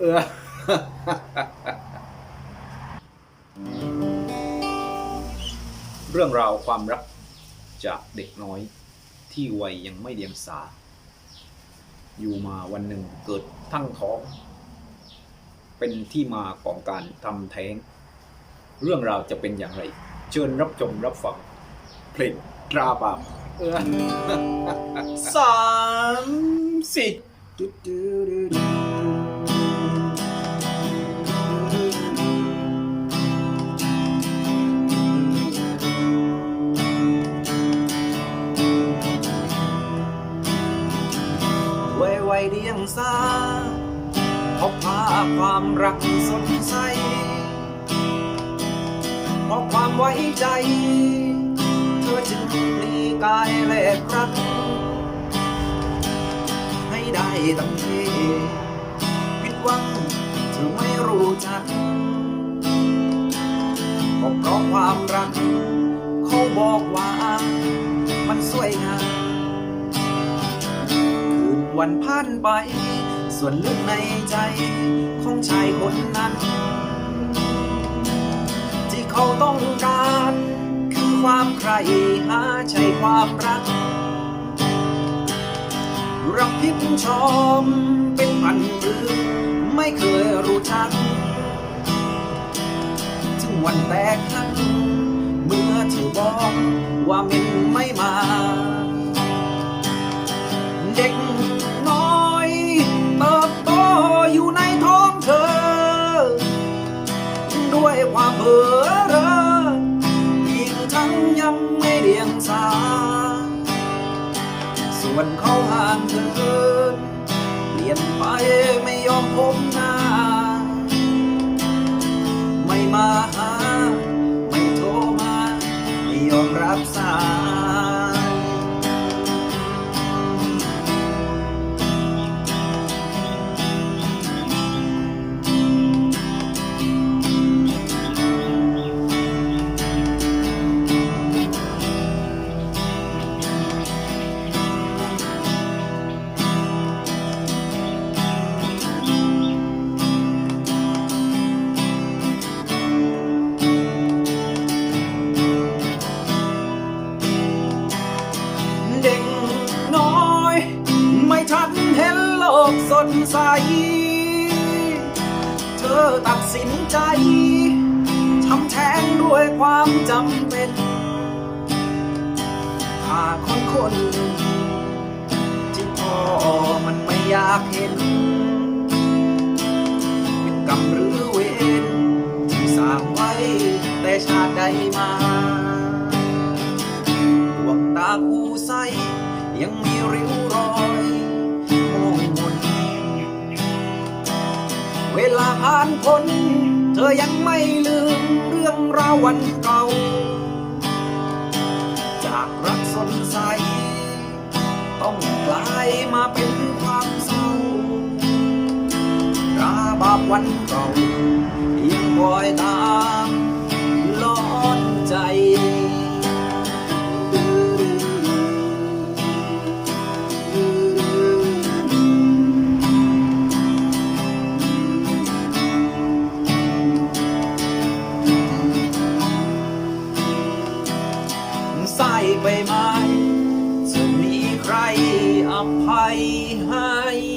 เออเรื่องราวความรักจากเด็กน้อยที่วัยยังไม่เดียงสา อยู่มาวันหนึ่งเกิดทั้งท้อง เป็นที่มาของการทำแท้ง เรื่องราวจะเป็นอย่างไร เชิญรับชมรับฟังเพลงตราบาปสามสี่ สาพบพาความรักสดใสเพราะความไว้ใจ เธอจึงปลีกายแลกรัก ให้ได้ตั้งเทผิดหวังเธอไม่รู้จักก็เพราะความรัก เขาบอกว่ามันสวยงาม วันผ่านไป ส่วนลึกในใจของชายคนนั้น ที่เขาต้องการ คือความใครหาใช่ความรัก รับผิดชอบเป็นพันปืนไม่เคยรู้จัก ถึงวันแตกหักเมื่อเธอบอกว่ามินไม่มา ด้วยความเบื่อเรออีกทั้งยังไม่เดียงสา ส่วนเขาห่างเกินเปลี่ยนไปไม่ยอมพบหน้า ไม่มาหา ไม่โทรมา ไม่ยอมรับสาย กสดใส เธอตัดสินใจทำแท้งด้วยความจำเป็นถ้าคนคนที่พ่อมันไม่อยากเห็นเป็นกรรมหรือเวรที่สร้างไว้ แต่ชาติใดมาดวงตาผู้ใสยังมีริ้ว ผ่านพ้นเธอยังไม่ลืมเรื่องราววันเก่า จากรักสนใส ต้องกลายมาเป็นความเศร้าราบาปวันเก่ายังคอยต ใบไม้จะมีใครอภัยให้